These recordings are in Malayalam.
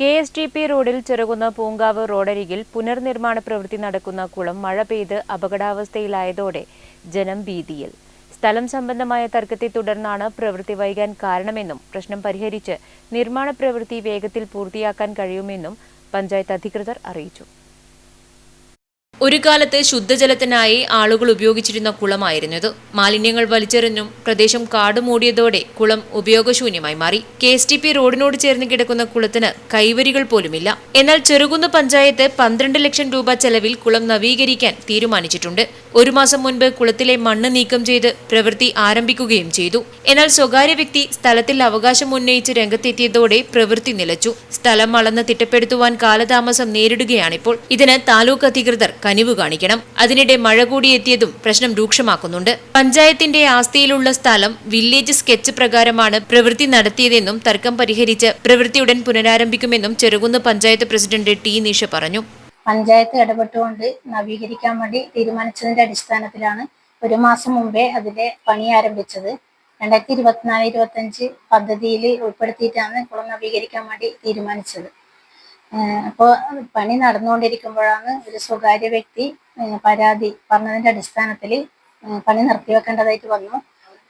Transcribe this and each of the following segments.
കെ എസ് ടി പി റോഡിൽ ചെറുകുന്ന പൂങ്കാവ് റോഡരികിൽ പുനർനിർമ്മാണ പ്രവൃത്തി നടക്കുന്ന കുളം മഴ പെയ്ത് അപകടാവസ്ഥയിലായതോടെ ജനം ഭീതിയിൽ. സ്ഥലം സംബന്ധമായ തർക്കത്തെ തുടർന്നാണ് പ്രവൃത്തി വൈകാൻ കാരണമെന്നും പ്രശ്നം പരിഹരിച്ച് നിർമ്മാണ പ്രവൃത്തി വേഗത്തിൽ പൂർത്തിയാക്കാൻ കഴിയുമെന്നും പഞ്ചായത്ത് അധികൃതർ അറിയിച്ചു. ഒരു കാലത്ത് ശുദ്ധജലത്തിനായി ആളുകൾ ഉപയോഗിച്ചിരുന്ന കുളമായിരുന്നു ഇത്. മാലിന്യങ്ങൾ വലിച്ചെറിഞ്ഞും പ്രദേശം കാട് മൂടിയതോടെ കുളം ഉപയോഗശൂന്യമായി മാറി. കെ എസ് ടി പി റോഡിനോട് ചേർന്ന് കിടക്കുന്ന കുളത്തിന് കൈവരികൾ പോലുമില്ല. എന്നാൽ ചെറുകുന്ന് പഞ്ചായത്ത് പന്ത്രണ്ട് ലക്ഷം രൂപ ചെലവിൽ കുളം നവീകരിക്കാൻ തീരുമാനിച്ചിട്ടുണ്ട്. ഒരു മാസം മുൻപ് കുളത്തിലെ മണ്ണ് നീക്കം ചെയ്ത് പ്രവൃത്തി ആരംഭിക്കുകയും ചെയ്തു. എന്നാൽ സ്വകാര്യ വ്യക്തി സ്ഥലത്തിൽ അവകാശം ഉന്നയിച്ച് രംഗത്തെത്തിയതോടെ പ്രവൃത്തി നിലച്ചു. സ്ഥലം അളന്ന് തിട്ടപ്പെടുത്തുവാൻ കാലതാമസം നേരിടുകയാണിപ്പോൾ. ഇതിന് താലൂക്ക് അധികൃതർ കനിവ് കാണിക്കണം. അതിനിടെ മഴ കൂടി എത്തിയതും പ്രശ്നം രൂക്ഷമാക്കുന്നുണ്ട്. പഞ്ചായത്തിന്റെ ആസ്തിയിലുള്ള സ്ഥലം വില്ലേജ് സ്കെച്ച് പ്രകാരമാണ് പ്രവൃത്തി നടത്തിയതെന്നും തർക്കം പരിഹരിച്ച് പ്രവൃത്തി ഉടൻ പുനരാരംഭിക്കുമെന്നും ചെറുകുന്ന് പഞ്ചായത്ത് പ്രസിഡന്റ് ടി നിഷ പറഞ്ഞു. പഞ്ചായത്ത് ഇടപെട്ടുകൊണ്ട് നവീകരിക്കാൻ വേണ്ടി തീരുമാനിച്ചതിന്റെ അടിസ്ഥാനത്തിലാണ് ഒരു മാസം മുമ്പേ അതിന്റെ പണി ആരംഭിച്ചത്. രണ്ടായിരത്തി ഇരുപത്തിനാല് ഇരുപത്തഞ്ച് പദ്ധതിയിൽ ഉൾപ്പെടുത്തിയിട്ടാണ് കുളം നവീകരിക്കാൻ വേണ്ടി തീരുമാനിച്ചത്. അപ്പോൾ പണി നടന്നുകൊണ്ടിരിക്കുമ്പോഴാണ് ഒരു സ്വകാര്യ വ്യക്തി പരാതി പറഞ്ഞതിന്റെ അടിസ്ഥാനത്തിൽ പണി നിർത്തിവെക്കേണ്ടതായിട്ട് വന്നു.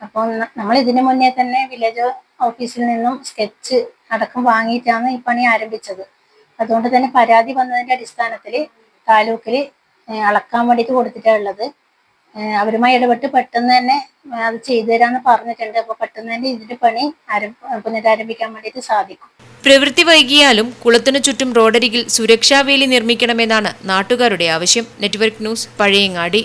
അപ്പോൾ നമ്മൾ ഇതിനു മുന്നേ തന്നെ വില്ലേജ് ഓഫീസിൽ നിന്നും സ്കെച്ച് അടക്കം വാങ്ങിയിട്ടാണ് ഈ പണി ആരംഭിച്ചത്. അതുകൊണ്ട് തന്നെ പരാതി വന്നതിന്റെ അടിസ്ഥാനത്തിൽ താലൂക്കിൽ അളക്കാൻ വേണ്ടിയിട്ട് കൊടുത്തിട്ടാണ് ഉള്ളത്. അവരുമായി ഇടപെട്ട് പെട്ടെന്ന് തന്നെ അത് ചെയ്തു തരാമെന്ന് പറഞ്ഞിട്ടുണ്ട്. അപ്പോൾ പെട്ടെന്ന് തന്നെ ഇതിന്റെ പണി ആരംഭ പുനരാരംഭിക്കാൻ വേണ്ടിയിട്ട് സാധിക്കും. പ്രവൃത്തി വൈകിയാലും കുളത്തിനു ചുറ്റും റോഡരികിൽ സുരക്ഷാവേലി നിർമ്മിക്കണമെന്നാണ് നാട്ടുകാരുടെ ആവശ്യം. Network news Pazhayangadi.